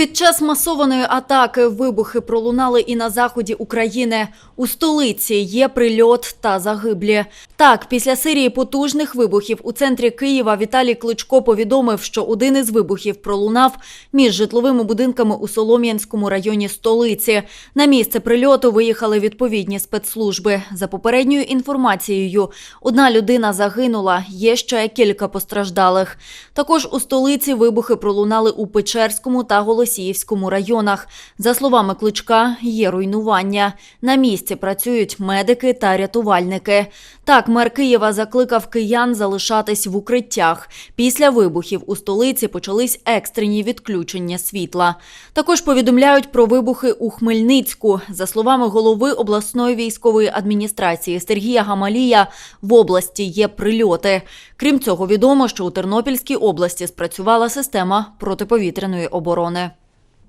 Під час масованої атаки вибухи пролунали і на заході України. У столиці є прильот та загиблі. Так, після серії потужних вибухів у центрі Києва Віталій Кличко повідомив, що один із вибухів пролунав між житловими будинками у Солом'янському районі столиці. На місце прильоту виїхали відповідні спецслужби. За попередньою інформацією, одна людина загинула, є ще кілька постраждалих. Також у столиці вибухи пролунали у Печерському та Голосіївському районах. За словами Кличка, є руйнування. На місці працюють медики та рятувальники. Так, мер Києва закликав киян залишатись в укриттях. Після вибухів у столиці почались екстрені відключення світла. Також повідомляють про вибухи у Хмельницьку. За словами голови обласної військової адміністрації Сергія Гамалія, в області є прильоти. Крім цього, відомо, що у Тернопільській області спрацювала система протиповітряної оборони.